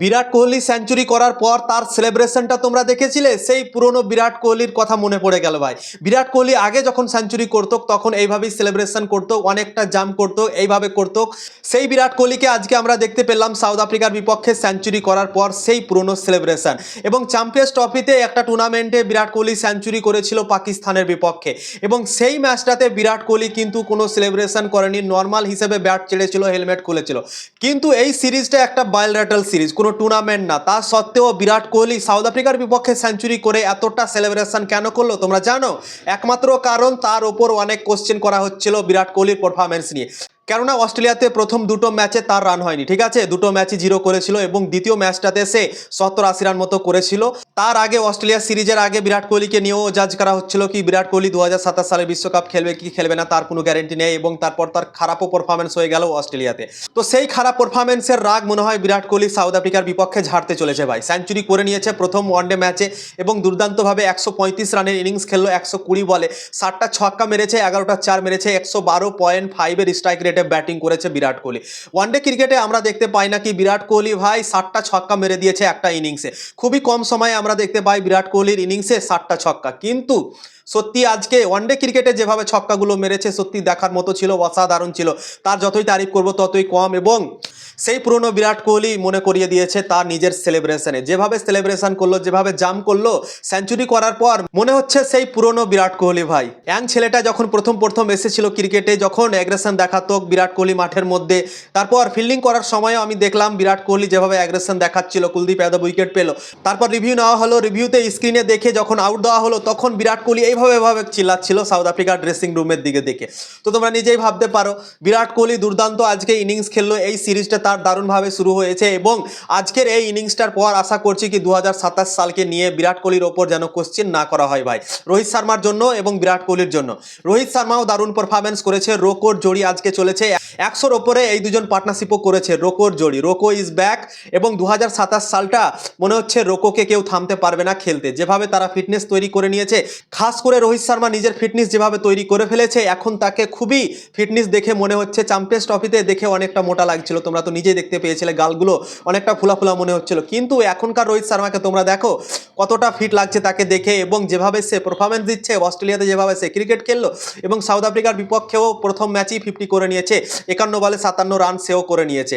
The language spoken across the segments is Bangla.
বিরাট কোহলি সেঞ্চুরি করার পর তার সেলিব্রেশনটা তোমরা দেখেছিলে? সেই পুরনো বিরাট কোহলির কথা মনে পড়ে গেল ভাই। বিরাট কোহলি আগে যখন সেঞ্চুরি করতো, তখন এইভাবেই সেলিব্রেশন করতো, অনেকটা জাম করতো, এইভাবে করতো। সেই বিরাট কোহলিকে আজকে আমরা দেখতে পেলাম সাউথ আফ্রিকার বিপক্ষে সেঞ্চুরি করার পর সেই পুরনো সেলিব্রেশন এবং চ্যাম্পিয়ন্স ট্রফিতে একটা টুর্নামেন্টে বিরাট কোহলি সেঞ্চুরি করেছিল পাকিস্তানের বিপক্ষে। এবং সেই ম্যাচটাতে বিরাট কোহলি কিন্তু কোনো সেলিব্রেশন করেনি নর্মাল হিসেবে ব্যাট ছেড়েছিল হেলমেট খুলেছিল। কিন্তু এই সিরিজটা একটা বায়োলেটাল সিরিজ, কোনো টুর্নামেন্ট না। তা সত্ত্বেও বিরাট কোহলি সাউথ আফ্রিকার বিপক্ষে সেঞ্চুরি করে এতটা সেলিব্রেশন কেন করল তোমরা জানো? একমাত্র কারণ তার ওপর অনেক কোশ্চেন করা হচ্ছিল বিরাট কোহলির পারফরমেন্স নিয়ে। কেননা অস্ট্রেলিয়াতে প্রথম দুটো ম্যাচে তার রান হয়নি, ঠিক আছে? দুটো ম্যাচই জিরো করেছিল এবং দ্বিতীয় ম্যাচটাতে সে সত্তর আশি রান মতো করেছিল। তার আগে অস্ট্রেলিয়া সিরিজের আগে বিরাট কোহলিকে নিয়েও জাজ করা হচ্ছিল কি, বিরাট কোহলি দু হাজার সাতাশ সালে বিশ্বকাপ খেলবে, কি খেলবে না তার কোনো গ্যারেন্টি নেই এবং তারপর তার খারাপও পারফরমেন্স হয়ে গেল অস্ট্রেলিয়াতে। তো সেই খারাপ পারফরমেন্সের রাগ মনে হয় বিরাট কোহলি সাউথ আফ্রিকার বিপক্ষে ঝাড়তে চলেছে ভাই। সেঞ্চুরি করে নিয়েছে প্রথম ওয়ানডে ম্যাচে এবং দুর্দান্তভাবে একশো পঁয়ত্রিশ রানের ইনিংস খেললো, একশো কুড়ি বলে। ষাটটা ছক্কা মেরেছে, এগারোটা চার মেরেছে, একশো বারো পয়েন্ট ফাইভের স্ট্রাইক রেটে ব্যাটিং করেছে বিরাট কোহলি। ওয়ানডে ক্রিকেটে আমরা দেখতে পাই না কি বিরাট কোহলি ভাই ষাটটা ছক্কা মেরে দিয়েছে একটা ইনিংসে খুবই কম সময়ে আমরা দেখতে পাই বিরাট কোহলির ইনিংসে ষাটটা ছক্কা। কিন্তু সত্যি আজকে ওয়ানডে ক্রিকেটে যেভাবে ছক্কাগুলো মেরেছে, সত্যি দেখার মতো ছিল, অসাধারণ ছিল। তার যতই তারিফ করব, ততই কম এবং সেই পুরনো বিরাট কোহলি মনে করিয়ে দিয়েছে তার নিজের সেলিব্রেশনে যেভাবে সেলিব্রেশন করল, যেভাবে জাম করল সেঞ্চুরি করার পর মনে হচ্ছে সেই পুরনো বিরাট কোহলি ভাই। ইয়াং ছেলেটা যখন প্রথম প্রথম এসেছিল ক্রিকেটে যখন অ্যাগ্রেশন দেখাতো বিরাট কোহলি মাঠের মধ্যে। তারপর ফিল্ডিং করার সময়ও আমি দেখলাম বিরাট কোহলি যেভাবে অ্যাগ্রেশন দেখাচ্ছিল, কুলদীপ যাদব উইকেট পেল। তারপর রিভিউ নেওয়া হলো রিভিউতে স্ক্রিনে দেখে যখন আউট দেওয়া হলো, তখন বিরাট কোহলি এইভাবে এভাবে চিল্লাচ্ছিল সাউথ আফ্রিকার ড্রেসিং রুমের দিকে দেখে। তো তোমরা নিজেই ভাবতে পারো, বিরাট কোহলি দুর্দান্ত আজকে ইনিংস খেললো, এই সিরিজটা তার দারুণভাবে শুরু হয়েছে এবং আজকের এই ইনিংসটার পর আশা করছি কি দু হাজার সাতাশ সালকে নিয়ে বিরাট কোহলির ওপর যেন কোশ্চেন না করা হয় ভাই। রোহিত শর্মার জন্য এবং বিরাট কোহলির জন্য। রোহিত শর্মাও দারুণ পারফরমেন্স করেছে, রোকোর জড়ি আজকে চলেছে একশোর ওপরে এই দুজন পার্টনারশিপও করেছে। রোকোর জড়ি। রোকো ইজ ব্যাক এবং দু সালটা মনে হচ্ছে রোকোকে কেউ থামতে পারবে না খেলতে। যেভাবে তারা ফিটনেস তৈরি করে নিয়েছে, খাস করে রোহিত শর্মা নিজের ফিটনেস যেভাবে তৈরি করে ফেলেছে, এখন তাকে খুবই ফিটনেস দেখে মনে হচ্ছে। চ্যাম্পিয়ন্স ট্রফিতে দেখে অনেকটা মোটা লাগছিল। তোমরা তো নিজেই দেখতে পেয়েছিলে গালগুলো, অনেকটা ফুলা ফুলা মনে হচ্ছিল। কিন্তু এখনকার রোহিত শর্মাকে তোমরা দেখো, কতটা ফিট লাগছে তাকে দেখে এবং যেভাবে সে পারফরমেন্স দিচ্ছে, অস্ট্রেলিয়াতে যেভাবে সে ক্রিকেট খেললো এবং সাউথ আফ্রিকার বিপক্ষেও প্রথম ম্যাচেই ফিফটি করে নিয়েছে। একান্ন বলে সাতান্ন রান সেও করে নিয়েছে।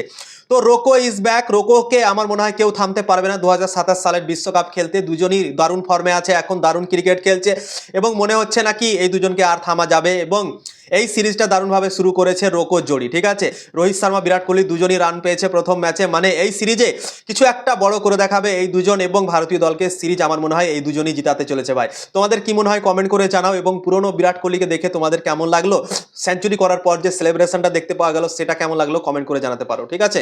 তো রোকো ইজ ব্যাক রোকোকে আমার মনে হয় কেউ থামতে পারবে না। দু হাজার সাতাশ সালের বিশ্বকাপ খেলতে দুজনই দারুণ ফর্মে আছে। এখন দারুণ ক্রিকেট খেলছে। এবং মনে হচ্ছে নাকি এই দুজনকে আর থামা যাবে। এবং এই সিরিজটা দারুণভাবে শুরু করেছে রোকো জোড়ি, ঠিক আছে? রোহিত শর্মা, বিরাট কোহলি দুজনই রান পেয়েছে প্রথম ম্যাচে মানে এই সিরিজে কিছু একটা বড় করে দেখাবে এই দুজন এবং ভারতীয় দলকে সিরিজ আমার মনে হয় এই দুজনই জিতাতে চলেছে ভাই। তোমাদের কি মনে হয় কমেন্ট করে জানাও এবং পুরনো বিরাট কোহলিকে দেখে তোমাদের কেমন লাগল? সেঞ্চুরি করার পর যে সেলিব্রেশনটা দেখতে পাওয়া গেল, সেটা কেমন লাগল? কমেন্ট করে জানাতে পারো, ঠিক আছে?